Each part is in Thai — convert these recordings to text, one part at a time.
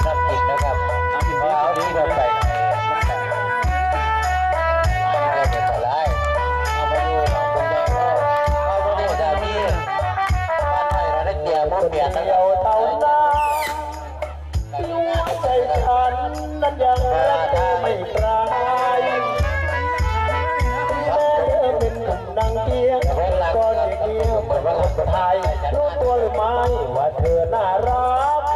คุณน้ำกินนะครับเอากินเพดีราะเอากิที่นเราดีไปเราเป็นเอาไปดองเอาไปดูดามีบ้านไทยเราได้เตรียมเปลี่ยนเดียวเท่าอยู่ใจฉันนั้นยังรักไม่คลายแม้เธอเป็นหนุ่มนางเกียงก็เงียบเหมือนคนไทยรู้ตัวหรือไม่ว่าเธอน่ารัก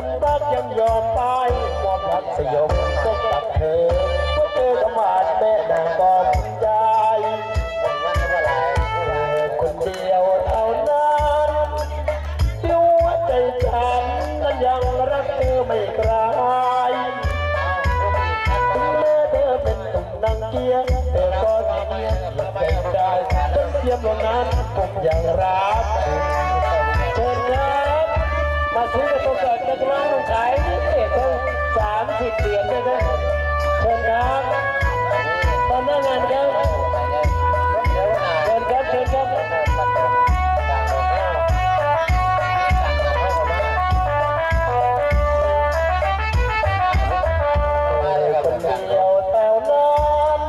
คุณรักยังยอมตายความรักสยบก็กับเธอเมื่อเจอกับมาแม่นางกอมใจผมว่าเท่าไหร่เธอคนเดียวเท่านั้นที่หัวใจฉันนั้นยังรักเธอไม่คลายแม้เธอเป็นหนุ่มนางเกียร์เธอก็เงียบยังใจใจต้นเทียมเหล่านั้นผมยังรักคุณเชิญครับมาซื้อกระตุกเกิด เดียวแต่นั้น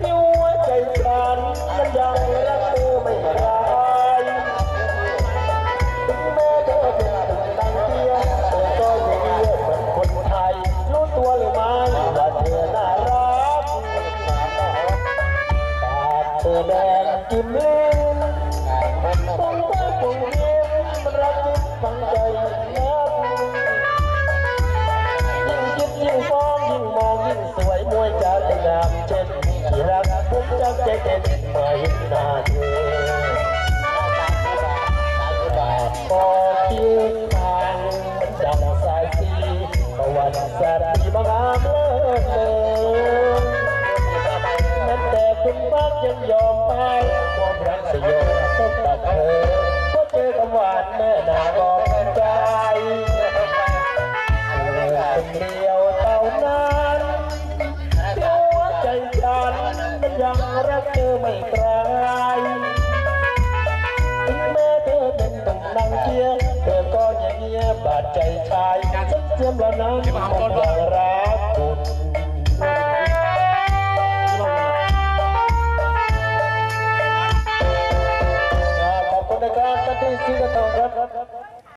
ที่หัวใจฉันมันยังรักเธอไม่คลายถึงแม้เธอเป็นถึงดังเดียวเธอก็ยังเงียบเหมือนคนไทย รู้ตัวหรือไม่ว่าเธอน่ารักปาเธอแดงจิ้มลิ้นต้องตาคงยิ้มรัก กผมจะใจเต้นเมื่อเห็นหน้าเธอพอคิดทางมันดังสายสีประวัติศาสตร์ที่บางอาเลิศเลยแม้แต่คุณบ้านยังยอมไปความรักสยบต้องตัดเธอเพราะเจอกับหวานแม่นาง มนางเชียเธอก็ยังเงียบบาดใจชายฉันเจียมแล้วนั้นผมยังรักคุณขอบคุณนะครับท่านที่ซื้อกระทงครับ